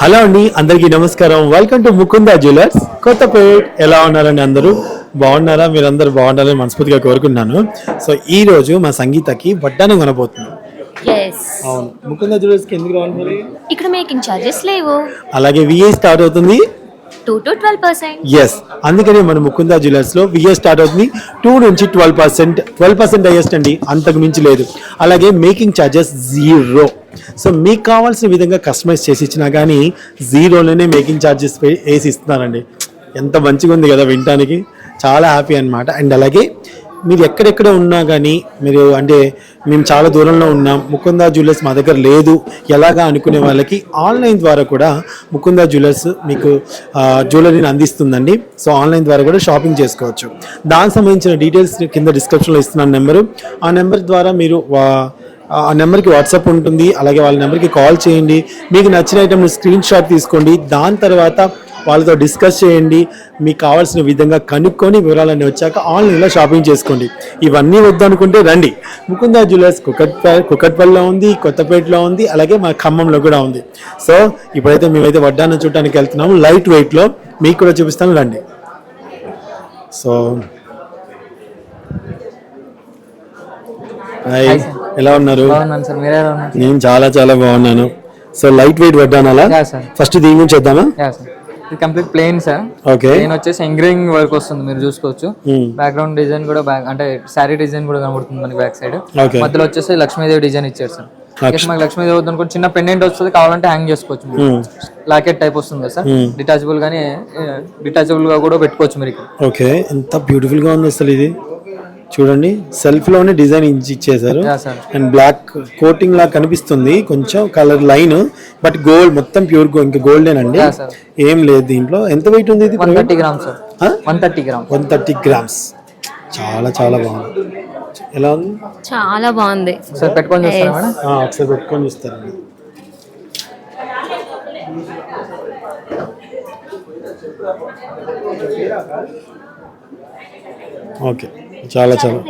Hello అండి అందరికీ నమస్కారం. Welcome to Mukunda jewellers Kothapet ఎలా ఉన్నారండి అందరూ? బాగున్నారా? మీరందరూ బాగుండాలని మనస్ఫూర్తిగా కోరుకున్నాను సో ఈ రోజు మా సంగీతకి వడ్డానం కొనబోతున్నాం. ఎస్ అవును. ముకుందా జ్యువెలర్స్కి ఎందుకు రావాలి మరి? ఇక్కడ మేకింగ్ చార్జెస్ లేవు. అలాగే విఏ స్టార్ట్ అవుతుంది. Two to twelve percent yes అందుకని మన ముకుందా జ్యువెలర్స్లో విఏ స్టార్ట్ అవుతుంది. టూ నుంచి twelve percent twelve percent highest అండి. అంతకు మించి లేదు. అలాగే మేకింగ్ ఛార్జెస్ జీరో సో మీకు కావాల్సిన విధంగా కస్టమైజ్ చేసి ఇచ్చినా కానీ జీరోలోనే మేకింగ్ ఛార్జెస్ వేసి ఇస్తున్నారండి. ఎంత మంచిగా ఉంది కదా వినటానికి. చాలా హ్యాపీ అన్నమాట. అండ్ అలాగే మీరు ఎక్కడెక్కడ ఉన్నా కానీ మీరు అంటే మేము చాలా దూరంలో ఉన్నాం. ముకుందా జ్యువెలర్స్ మా దగ్గర లేదు. ఎలాగా అనుకునే వాళ్ళకి ఆన్లైన్ ద్వారా కూడా ముకుందా జ్యువెలర్స్ మీకు జ్యువెలరీని అందిస్తుందండి. సో ఆన్లైన్ ద్వారా కూడా షాపింగ్ చేసుకోవచ్చు. దానికి సంబంధించిన డీటెయిల్స్ కింద డిస్క్రిప్షన్లో ఇస్తున్నాను నెంబరు ఆ నెంబర్ ద్వారా మీరు వా- ఆ నెంబర్కి వాట్సాప్ ఉంటుంది. అలాగే వాళ్ళ నెంబర్కి కాల్ చేయండి. మీకు నచ్చిన ఐటమ్ స్క్రీన్ షాట్ తీసుకోండి. దాని తర్వాత వాళ్ళతో డిస్కస్ చేయండి. మీకు కావాల్సిన విధంగా కనుక్కొని వివరాలన్నీ వచ్చాక ఆన్లైన్లో షాపింగ్ చేసుకోండి. ఇవన్నీ వద్దనుకుంటే రండి. ముకుందా జ్యువెలర్స్ కుకట్పే కుకట్పల్లిలో ఉంది కొత్తపేటలో ఉంది అలాగే మా ఖమ్మంలో కూడా ఉంది. సో ఇప్పుడైతే మేమైతే వడ్డానం చూడటానికి వెళ్తున్నాము. లైట్ వెయిట్లో మీకు కూడా చూపిస్తాను. రండి. సో హాయ్ ఎలా ఉన్నారు? బాగున్నాను సార్. మీరే ఎలా ఉన్నారు? నేను చాలా చాలా బాగున్నాను. సో లైట్ వెయిట్ వడ్డానాలా యా సార్. ఫస్ట్ దీని గురించి చేద్దామా? Yeah sir. ఇది complete plain sir. Okay plain వచ్చేసి ఎంగ్రేవింగ్ వర్క్ వస్తుంది మీరు చూసుకోవచ్చు. బ్యాక్గ్రౌండ్ డిజైన్ కూడా బ్యాక్ అంటే శారీ డిజైన్ కూడా కనబడుతుంది మనకి బ్యాక్ సైడ్. మధ్యలో వచ్చేసి లక్ష్మీదేవి డిజైన్ ఇచ్చారు సార్. మనకి లక్ష్మీదేవి వద్దు అనుకోండి చిన్న పెండెంట్ వస్తుంది కావాలంటే హ్యాంగ్ చేసుకోవచ్చు లాకెట్ టైప్ వస్తుంది కదా సార్. డిటాచబుల్ గానీ డిటాచబుల్గా కూడా పెట్టుకోవచ్చు మీరు ఇక్కడ. ఓకే ఎంత బ్యూటిఫుల్గా ఉంది అసలు ఇది. చూడండి సెల్ఫ్లోనే డిజైన్ ఇచ్చేసారు అండ్ బ్లాక్ కోటింగ్ లా కనిపిస్తుంది కొంచెం కలర్ లైన్ బట్ గోల్డ్ మొత్తం ప్యూర్ ఇంకా గోల్డేనండి ఏం లేదు దీంట్లో. ఎంత వెయిట్ ఉంది ఇది one thirty grams sir one thirty grams one thirty grams చాలా చాలా బాగుంది. ఎలా ఉంది? చాలా బాగుంది. సార్ పెట్టుకొని చూస్తారా మేడం? ఆ, ఒకసారి పెట్టుకొని చూస్తారండి ఓకే చాలా చాలా.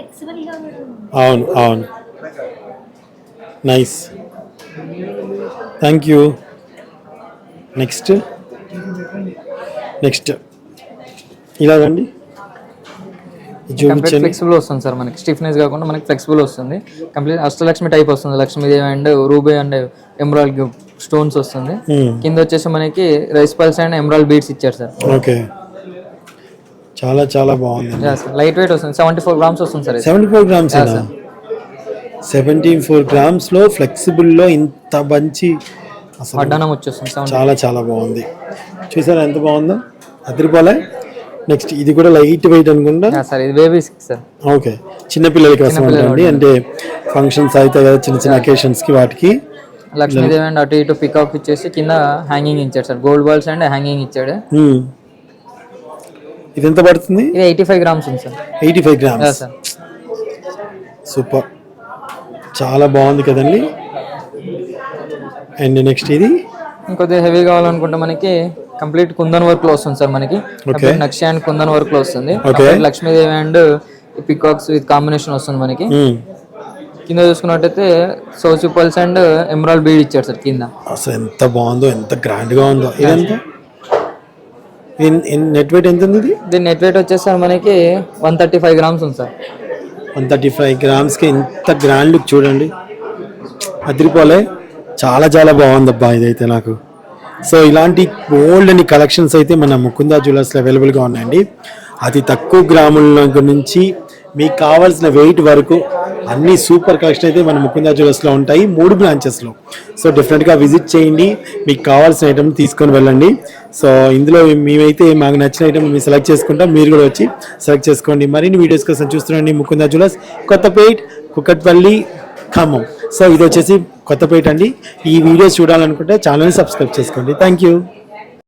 అవును అవును. Nice thank you next next ఇలాగండి flexible వస్తుంది సార్ మనకి. స్టిఫ్నెస్ కాకుండా మనకి ఫ్లెక్సిబుల్ వస్తుంది. కంప్లీట్ అష్టలక్ష్మి టైప్ వస్తుంది. Lakshmidevi and ruby and emerald stones వస్తుంది. Hmm. కింద వచ్చేసి మనకి rice pulse and emerald beads ఇచ్చారు సార్. ఓకే చాలా చాలా బాగుంది. లైట్ వెయిట్ వస్తుంది. సెవెంటీ ఫోర్ గ్రామ్స్ వస్తుంది sir. Seventy four grams seventy four గ్రామ్స్లో ఫ్లెక్సిబుల్లో ఇంత మంచి వడ్డానం వచ్చేస్తుంది. చాలా చాలా బాగుంది. చూసారా ఎంత బాగుందో? అదిరిపోలే. నెక్స్ట్ ఇది కూడా లైట్ వెయిట్ అనుకుంటా? సార్ ఇది బేబీ సార్ ఓకే చిన్నపిల్లలకి వస్తూ ఉంటుంది అంటే ఫంక్షన్స్ అయితే కదా చిన్న చిన్న occasions కి వాటికి. లక్ష్మీదేవి అండ్ అటు ఇటు పికప్ ఇచ్చేసి కింద హ్యాంగింగ్ ఇచ్చాడు sir gold balls and hanging ఇచ్చాడు. Hmm. ఇది ఎంత పడుతుంది? ఇది ఎయిటీ ఫైవ్ గ్రామ్స్ ఉంది sir. Eighty five grams. Sir super. చాలా బాగుంది కదండి. అండ్ నెక్స్ట్ ఇది? ఇంకొద్దిగా హెవీ కావాలనుకుంటే మనకి కంప్లీట్ కుందన్ వర్క్లో వస్తుంది సార్ మనకి. నక్షి అండ్ కుందన్ వర్క్లో వస్తుంది. Lakshmidevi and peacocks with combination వస్తుంది మనకి. కింద చూసుకున్నట్టయితే సోసి పల్స్ అండ్ ఎమరాల్డ్ బీడ్ ఇచ్చారు సార్ కింద. అసలు ఎంత బాగుందో ఎంత grand గా ఉందో. ఇదంతా? నెట్ వెయిట్ ఎంత ఉంది దీని నెట్ వెయిట్ వచ్చేసి సార్ మనకి వన్ థర్టీ ఫైవ్ గ్రామ్స్ ఉంది సార్. వన్ థర్టీ ఫైవ్ గ్రామ్స్కి ఎంత గ్రాండ్ లుక్ చూడండి. అదిరిపోలే. చాలా చాలా బాగుంది అబ్బా ఇదైతే నాకు. సో ఇలాంటి ఓల్డ్ అని కలెక్షన్స్ అయితే మన ముకుందా జ్యువెలర్స్లో అవైలబుల్గా ఉన్నాయండి. అతి తక్కువ గ్రాముల నుంచి మీకు కావాల్సిన వెయిట్ వరకు అన్ని సూపర్ కలెక్షన్ అయితే మన ముకుందా జ్యువెలర్స్లో ఉంటాయి మూడు బ్రాంచెస్లో సో డెఫినెట్గా విజిట్ చేయండి మీకు కావాల్సిన ఐటమ్ తీసుకొని వెళ్ళండి. సో ఇందులో మేమైతే మాకు నచ్చిన ఐటమ్ మేము సెలెక్ట్ చేసుకుంటాం మీరు కూడా వచ్చి సెలెక్ట్ చేసుకోండి. మరిన్ని వీడియోస్ కోసం చూస్తున్నాండి ముకుందా జ్యువెలర్స్ కొత్తపేట్ కుక్కట్పల్లి ఖమ్మం. సో ఇది వచ్చేసి కొత్తపేట అండి. ఈ వీడియోస్ చూడాలనుకుంటే ఛానల్ని సబ్స్క్రైబ్ చేసుకోండి. Thank you